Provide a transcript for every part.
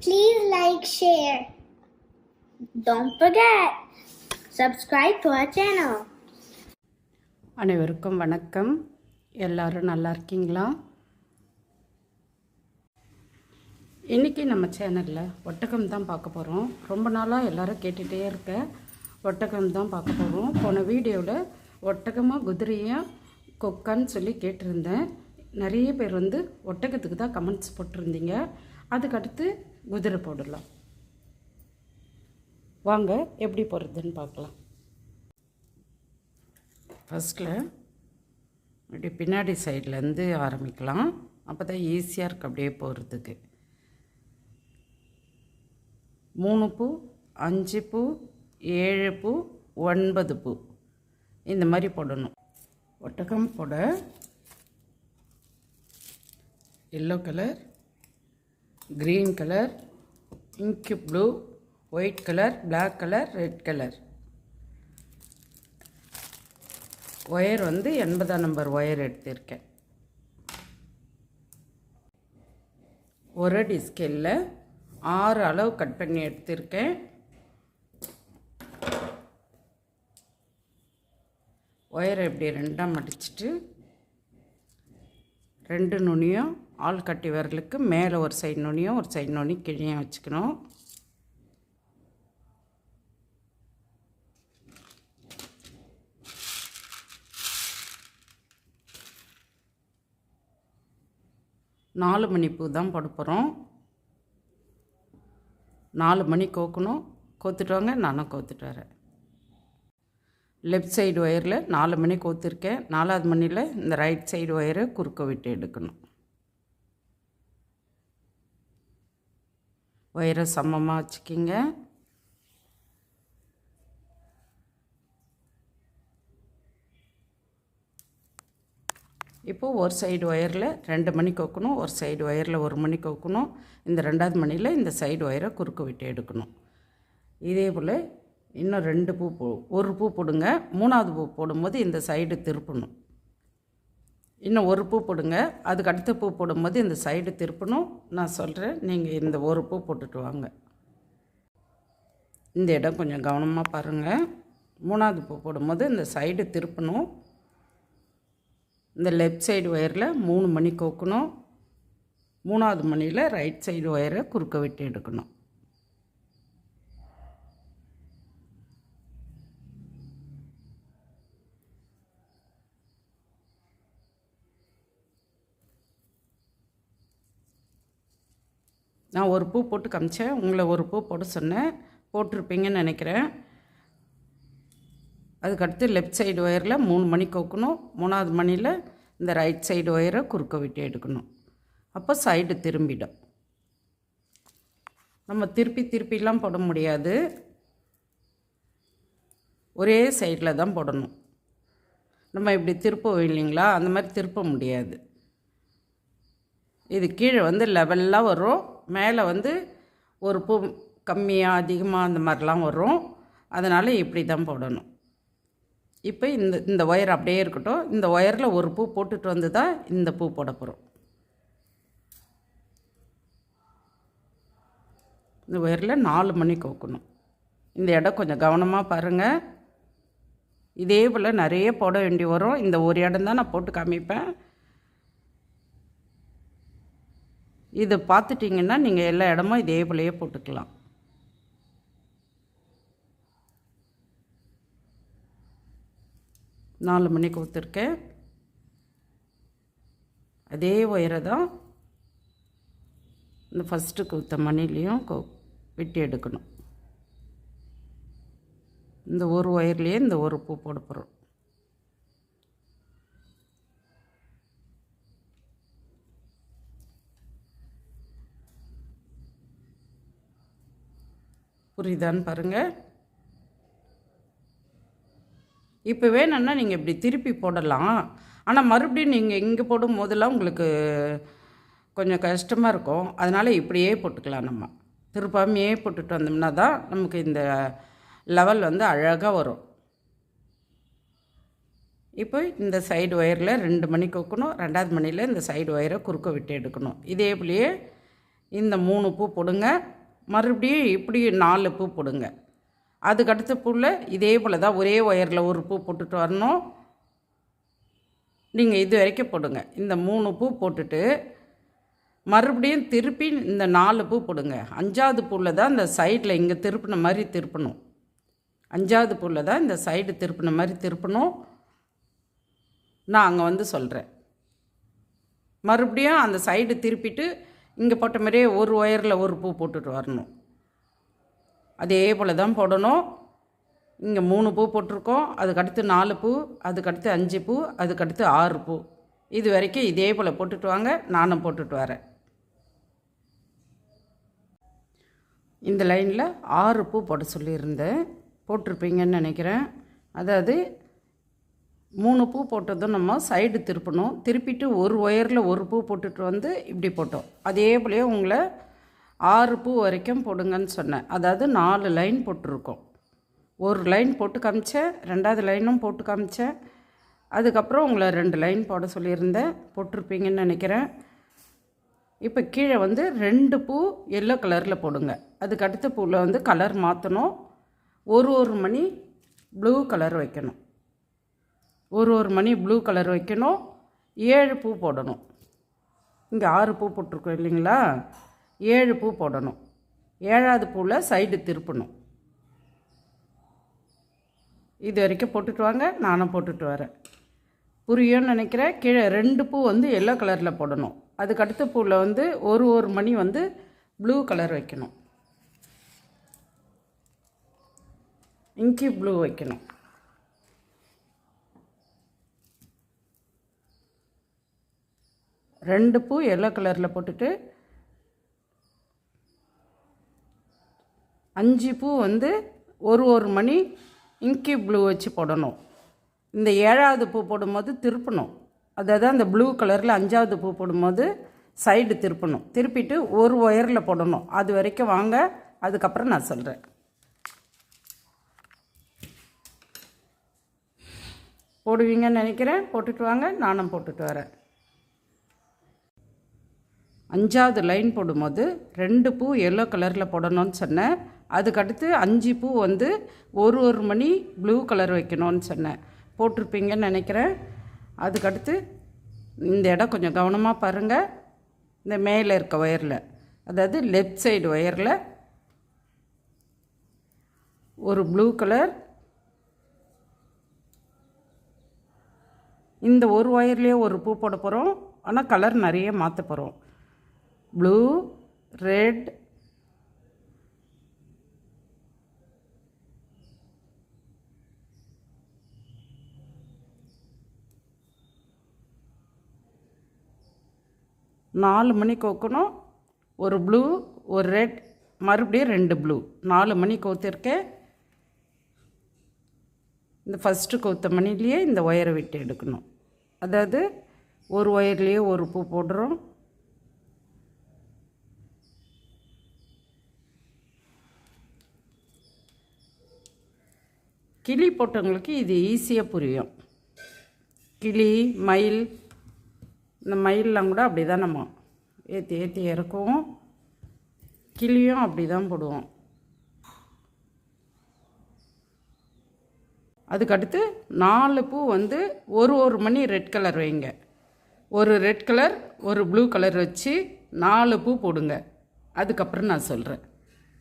Please like, share. Don't forget, subscribe to our channel. அனைவருக்கும் வணக்கம். எல்லாரும் நல்லா இருக்கீங்களா? இன்றைக்கி நம்ம சேனலில் ஒட்டகம் தான் பார்க்க போகிறோம் ரொம்ப நாளாக எல்லோரும் கேட்டுகிட்டே இருக்க ஒட்டகம் தான் பார்க்க போகிறோம் போன வீடியோவில் ஒட்டகமாக குதிரையாக கொக்கான்னு சொல்லி கேட்டிருந்தேன். நிறைய பேர் வந்து ஒட்டகத்துக்கு தான் கமெண்ட்ஸ் போட்டிருந்தீங்க. அதுக்கடுத்து குதிரை போடலாம். வாங்க எப்படி போடுறதுன்னு பார்க்கலாம். ஃபஸ்ட்டில் இப்படி பின்னாடி சைட்லேருந்து ஆரம்பிக்கலாம். அப்போ தான் ஈஸியாக இருக்குது அப்படியே போகிறதுக்கு மூணு பூ அஞ்சு பூ ஏழு பூ ஒன்பது பூ. இந்த மாதிரி போடணும். ஒட்டகம் போட. Yellow colour green colour ink blue white colour black colour red colour wire வந்து எண்பதாம் நம்பர் ஒயர் எடுத்திருக்கேன். ஒரு அடி ஸ்கேலில் ஆறு அளவு கட் பண்ணி எடுத்திருக்கேன். ஒயரை இப்படி ரெண்டாக மடிச்சிட்டு ரெண்டு நுனியும் ஆள் கட்டி விரலுக்கு மேலே ஒரு சைடு நுனியும் ஒரு சைடு நுனி கிழியும் வச்சுக்கணும். நாலு மணி பூ தான் போட போகிறோம் நாலு மணி கோக்கணும். கோத்துட்டு வாங்க நானும் கோத்துட்டு வரேன். லெஃப்ட் சைடு ஒயரில் நாலு மணி கோத்துருக்கேன். நாலாவது மணியில் இந்த ரைட் சைடு ஒயரை குறுக்க விட்டு எடுக்கணும். ஒயரை சமமாக வச்சுக்கிங்க. இப்போது ஒரு சைடு ஒயரில் ரெண்டு மணி கோக்கணும் ஒரு சைடு ஒயரில் ஒரு மணி கோக்கணும். இந்த ரெண்டாவது மணியில் இந்த சைடு ஒயரை குறுக்கு விட்டு எடுக்கணும். இதே போல் இன்னும் ரெண்டு பூ போ ஒரு பூ போடுங்க. மூணாவது பூ போடும்போது இந்த சைடு திருப்பணும். இன்னும் ஒரு பூ போடுங்க. அதுக்கு அடுத்த பூ போடும்போது இந்த சைடு திருப்பணும். நான் சொல்கிறேன் நீங்கள் இந்த ஒரு பூ போட்டுட்டு வாங்க. இந்த இடம் கொஞ்சம் கவனமாக பாருங்கள் மூணாவது பூ போடும்போது இந்த சைடு திருப்பணும். இந்த லெஃப்ட் சைடு ஒயரில் மூணு மணி கோக்கணும். மூணாவது மணியில் ரைட் சைடு ஒயரை குறுக்க விட்டு எடுக்கணும். நான் ஒரு பூ போட்டு காமிச்சேன். உங்களை ஒரு பூ போட சொன்னேன். போட்டிருப்பீங்கன்னு நினைக்கிறேன். அதுக்கடுத்து லெஃப்ட் சைடு ஒயரில் மூணு மணி கோக்கணும். மூணாவது மணியில் இந்த ரைட் சைடு ஒயரை குறுக்க விட்டு எடுக்கணும். அப்போ சைடு திரும்பிடும். நம்ம திருப்பி திருப்பிலாம் போட முடியாது. ஒரே சைடில் தான் போடணும். நம்ம இப்படி திருப்போம் இல்லைங்களா? அந்த மாதிரி திருப்ப முடியாது. இது கீழே வந்து லெவலாக வரும். மேலே வந்து ஒரு பூ கம்மியாக அதிகமாக அந்த மாதிரிலாம் வரும். அதனால் இப்படி தான் போடணும். இப்போ இந்த இந்த ஒயர் அப்படியே இருக்கட்டும். இந்த ஒயரில் ஒரு பூ போட்டுட்டு வந்து தான் இந்த பூ போட போகிறோம் இந்த ஒயரில் நாலு மணி கோக்கணும். இந்த இடம் கொஞ்சம் கவனமாக பாருங்கள் இதே போல் நிறைய போட வேண்டி வரும். இந்த ஒரு இடம் தான் நான் போட்டு காமிப்பேன். இதை பார்த்துட்டிங்கன்னா நீங்கள் எல்லா இடமும் இதே போலையே போட்டுக்கலாம். நாலு மணிக்கு ஊற்றுருக்கேன் அதே ஒயரை தான் இந்த ஃபஸ்ட்டு கொடுத்த மணிலையும் கோ வெட்டி எடுக்கணும். இந்த ஒரு ஒயர்லேயே இந்த ஒரு பூ போட போகிறோம் புரியுதான்னு பாருங்கள் இப்போ வேணும்னா நீங்கள் இப்படி திருப்பி போடலாம். ஆனால் மறுபடியும் நீங்கள் இங்கே போடும் போதெல்லாம் உங்களுக்கு கொஞ்சம் கஷ்டமாக இருக்கும். அதனால் இப்படியே போட்டுக்கலாம் நம்ம. திருப்பாமையே போட்டுட்டு வந்தோம்னா தான் நமக்கு இந்த லெவல் வந்து அழகாக வரும். இப்போ இந்த சைடு ஒயரில் ரெண்டு மணி கொக்கணும் ரெண்டாவது மணியில் இந்த சைடு ஒயரை குறுக்க விட்டு எடுக்கணும். இதே போலயே இந்த மூணு பூ போடுங்க. மறுபடியும் இப்படி நாலு பூ போடுங்க. அதுக்கடுத்த பூவில் இதே போல் தான் ஒரே ஒயரில் ஒரு பூ போட்டுட்டு வரணும். நீங்கள் இது வரைக்கும் போடுங்க. இந்த மூணு பூ போட்டுட்டு மறுபடியும் திருப்பி இந்த நாலு பூ போடுங்க. அஞ்சாவது பூவில் தான் இந்த சைடில் இங்கே திருப்பின மாதிரி திருப்பணும். அஞ்சாவது பூவில் தான் இந்த சைடு திருப்பின மாதிரி திருப்பணும். நான் அங்கே வந்து சொல்கிறேன் மறுபடியும் அந்த சைடு திருப்பிட்டு இங்கே போட்ட மாதிரியே ஒரு ஒயரில் ஒரு பூ போட்டுட்டு வரணும். அதே போல் தான் போடணும். இங்கே மூணு பூ போட்டிருக்கோம். அதுக்கடுத்து நாலு பூ அதுக்கடுத்து அஞ்சு பூ அதுக்கடுத்து ஆறு பூ. இது வரைக்கும் இதே போல் போட்டுட்டு வாங்க. நானும் போட்டுட்டு வரேன். இந்த லைனில் ஆறு பூ போட சொல்லியிருந்தேன். போட்டிருப்பீங்கன்னு நினைக்கிறேன். அதாவது மூணு பூ போட்டதும் நம்ம சைடு திருப்பணும். திருப்பிட்டு ஒரு ஒயரில் ஒரு பூ போட்டுட்டு வந்து இப்படி போட்டோம். அதே போலயே உங்களை ஆறு பூ வரைக்கும் போடுங்கன்னு சொன்னேன். அதாவது நாலு லைன் போட்டிருக்கோம். ஒரு லைன் போட்டு காமிச்சேன். ரெண்டாவது லைனும் போட்டு காமிச்சேன். அதுக்கப்புறம் உங்களை ரெண்டு லைன் போட சொல்லியிருந்தேன். போட்டிருப்பீங்கன்னு நினைக்கிறேன். இப்போ கீழே வந்து ரெண்டு பூ எல்லோ கலரில் போடுங்க. அதுக்கு அடுத்த பூவில் வந்து கலர் மாற்றணும் ஒரு ஒரு மணி ப்ளூ கலர் வைக்கணும். ஒரு ஒரு மணி ப்ளூ கலர் வைக்கணும். ஏழு பூ போடணும். இங்கே ஆறு பூ போட்டிருக்கோம் இல்லைங்களா? ஏழு பூ போடணும். ஏழாவது பூவில் சைடு திருப்பணும். இது வரைக்கும் போட்டுட்டு வாங்க. நானும் போட்டுட்டு வரேன். புரியும்னு நினைக்கிறேன். கீழே ரெண்டு பூ வந்து எல்லோ கலரில் போடணும். அதுக்கு அடுத்த பூவில் வந்து ஒரு ஒரு மணி வந்து ப்ளூ கலர் வைக்கணும். இங்கி ப்ளூ வைக்கணும். ரெண்டு பூ எல்லோ கலரில் போட்டுட்டு அஞ்சு பூ வந்து ஒரு ஒரு மணி இங்கி ப்ளூ வச்சு போடணும். இந்த ஏழாவது பூ போடும்போது திருப்பணும். அதாவது அந்த ப்ளூ கலரில் அஞ்சாவது பூ போடும்போது சைடு திருப்பணும். திருப்பிட்டு ஒரு ஒயரில் போடணும். அது வரைக்கும் வாங்க. அதுக்கப்புறம் நான் சொல்கிறேன் போடுவீங்கன்னு நினைக்கிறேன். போட்டுட்டு வாங்க. நானும் போட்டுட்டு வரேன். அஞ்சாவது லைன் போடும்போது ரெண்டு பூ எல்லோ கலரில் போடணும்னு சொன்னேன். அதுக்கடுத்து அஞ்சு பூ வந்து ஒரு ஒரு மணி ப்ளூ கலர் வைக்கணும்னு சொன்னேன். போட்டிருப்பீங்கன்னு நினைக்கிறேன். அதுக்கடுத்து இந்த இடம் கொஞ்சம் கவனமாக பாருங்கள் இந்த மேலே இருக்க ஒயரில் அதாவது லெஃப்ட் சைடு ஒயரில் ஒரு ப்ளூ கலர் இந்த ஒரு ஒயர்லேயே ஒரு பூ போட போகிறோம் ஆனால் கலர் நிறைய மாற்ற போகிறோம் ப்ளூ ரெட் நாலு மணி கோக்கணும். ஒரு ப்ளூ ஒரு ரெட் மறுபடியும் ரெண்டு ப்ளூ. நாலு மணி கோத்திருக்கேன் இந்த ஃபஸ்ட்டு கோத்த மணிலேயே இந்த ஒயரை விட்டு எடுக்கணும். அதாவது ஒரு ஒயர்லேயே ஒரு பூ போடுறோம். கிளி போட்டவங்களுக்கு இது ஈஸியாக புரியும். கிளி மயில் இந்த மயிலெலாம் கூட அப்படி தான் நம்ம ஏற்றி ஏற்றி இறக்குவோம். கிளியும் அப்படி தான் போடுவோம். அதுக்கடுத்து நாலு பூ வந்து ஒரு ஒரு மணி ரெட் கலர் வைங்க. ஒரு ரெட் கலர் ஒரு ப்ளூ கலர் வச்சு நாலு பூ போடுங்க. அதுக்கப்புறம் நான் சொல்கிறேன்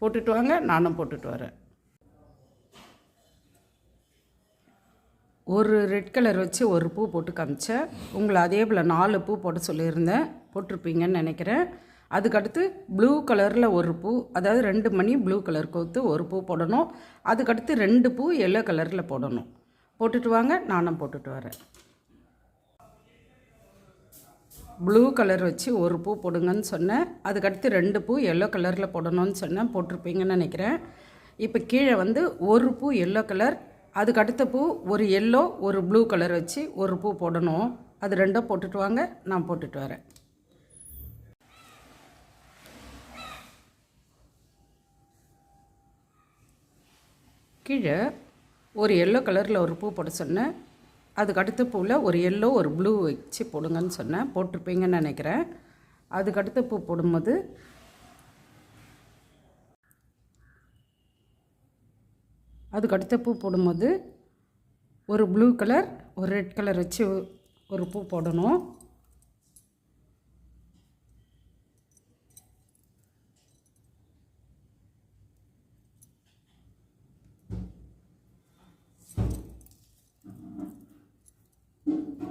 போட்டுட்டு வாங்க நானும் போட்டுட்டு வரேன். ஒரு ரெட் கலர் வச்சு ஒரு பூ போட்டு காமிச்சேன். உங்களை அதே போல் நாலு பூ போட சொல்லியிருந்தேன். போட்டிருப்பீங்கன்னு நினைக்கிறேன். அதுக்கடுத்து ப்ளூ கலரில் ஒரு பூ அதாவது ரெண்டு மணி ப்ளூ கலர் கோத்து ஒரு பூ போடணும். அதுக்கடுத்து ரெண்டு பூ எல்லோ கலரில் போடணும். போட்டுட்டு வாங்க நானும் போட்டுட்டு வரேன். ப்ளூ கலர் வச்சு ஒரு பூ போடுங்கன்னு சொன்னேன். அதுக்கடுத்து ரெண்டு பூ எல்லோ கலரில் போடணும்னு சொன்னேன். போட்டிருப்பீங்கன்னு நினைக்கிறேன். இப்போ கீழே வந்து ஒரு பூ எல்லோ கலர் அதுக்கு அடுத்த பூ ஒரு எல்லோ ஒரு ப்ளூ கலர் வச்சு ஒரு பூ போடணும். அது ரெண்டும் போட்டுட்டு வாங்க நான் போட்டுட்டு வரேன். கீழே ஒரு எல்லோ கலரில் ஒரு பூ போட சொன்னேன். அதுக்கு அடுத்த பூவில் ஒரு எல்லோ ஒரு ப்ளூ வச்சு போடுங்கன்னு சொன்னேன். போட்டிருப்பீங்கன்னு நினைக்கிறேன். அதுக்கு அடுத்த பூ போடும்போது அதுக்கு அடுத்த பூ போடும்போது ஒரு ப்ளூ கலர் ஒரு ரெட் கலர் வச்சு ஒரு பூ போடணும்.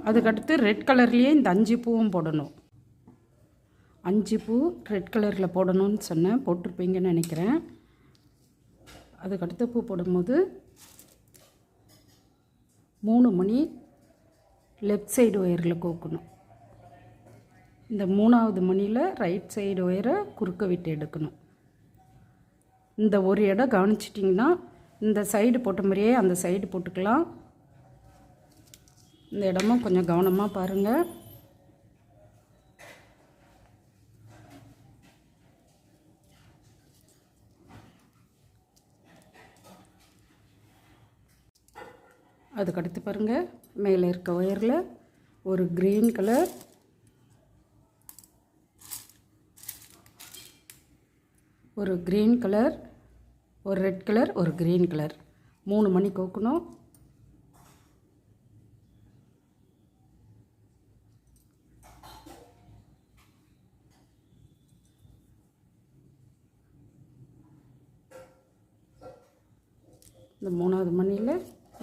அதுக்கடுத்து ரெட் கலர்லேயே இந்த அஞ்சு பூவும் போடணும். அஞ்சு பூ ரெட் கலரில் போடணும்னு சொன்னேன் போட்டிருப்பீங்கன்னு நினைக்கிறேன். அதுக்கடுத்து பூ போடும்போது மூணு மணி லெஃப்ட் சைடு ஒயரில் கோக்கணும். இந்த மூணாவது மணியில் ரைட் சைடு ஒயரை குறுக்க விட்டு எடுக்கணும். இந்த ஒரு இடம் கவனிச்சிட்டிங்கன்னா இந்த சைடு போட்ட மாதிரியே அந்த சைடு போட்டுக்கலாம். இந்த இடமும் கொஞ்சம் கவனமாக பாருங்கள் அதுக்கடுத்து பாருங்கள் மேலே இருக்க ஒயரில் ஒரு க்ரீன் கலர். ஒரு க்ரீன் கலர் ஒரு ரெட் கலர் ஒரு க்ரீன் கலர். மூணு மணி கோக்கணும். இந்த மூணாவது மணியில்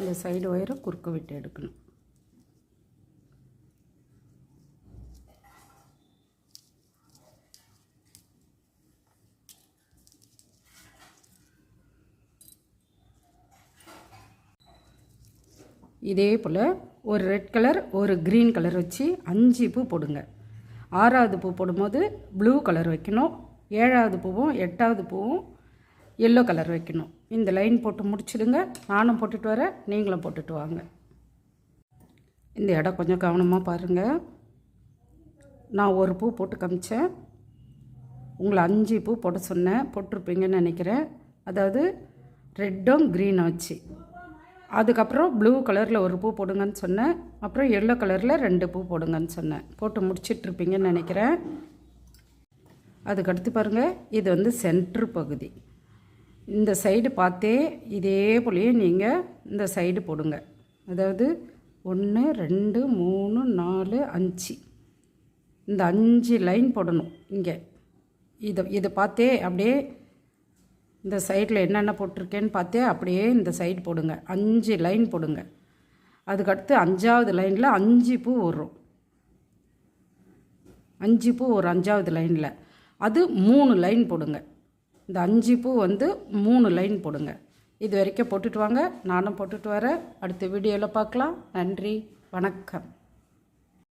இந்த சைடு ஒயரை குறுக்க விட்டு எடுக்கணும். இதே போல் ஒரு ரெட் கலர் ஒரு க்ரீன் கலர் வச்சு அஞ்சு பூ போடுங்க. ஆறாவது பூ போடும்போது ப்ளூ கலர் வைக்கணும். ஏழாவது பூவும் எட்டாவது பூவும் எல்லோ கலர் வைக்கணும். இந்த லைன் போட்டு முடிச்சிடுங்க. நானும் போட்டுட்டு வரேன். நீங்களும் போட்டுட்டு வாங்க. இந்த இடம் கொஞ்சம் கவனமாக பாருங்கள் நான் ஒரு பூ போட்டு காமிச்சேன். உங்களை அஞ்சு பூ போட சொன்னேன். போட்டிருப்பீங்கன்னு நினைக்கிறேன். அதாவது ரெட்டும் க்ரீனும் வச்சு அதுக்கப்புறம் ப்ளூ கலரில் ஒரு பூ போடுங்கன்னு சொன்னேன். அப்புறம் எல்லோ கலரில் ரெண்டு பூ போடுங்கன்னு சொன்னேன். போட்டு முடிச்சிட்ருப்பீங்கன்னு நினைக்கிறேன். அதுக்கடுத்து பாருங்கள் இது வந்து சென்ட்ரு பகுதி. இந்த சைடு பார்த்தே இதே போலயே நீங்கள் இந்த சைடு போடுங்க. அதாவது ஒன்று ரெண்டு மூணு நாலு அஞ்சு. இந்த அஞ்சு லைன் போடணும் இங்கே. இதை இதை பார்த்தே அப்படியே இந்த சைடில் என்னென்ன போட்டிருக்கேன்னு பார்த்தே அப்படியே இந்த சைடு போடுங்க. அஞ்சு லைன் போடுங்க. அதுக்கடுத்து அஞ்சாவது லைனில் அஞ்சு பூ வரும் அஞ்சு பூ ஒரு அஞ்சாவது லைனில். அது மூணு லைன் போடுங்க. இந்த அஞ்சு பூ வந்து மூணு லைன் போடுங்க. இது வரைக்கும் போட்டுட்டு வாங்க. நானும் போட்டுட்டு வரேன். அடுத்த வீடியோவில் பார்க்கலாம். நன்றி. வணக்கம்.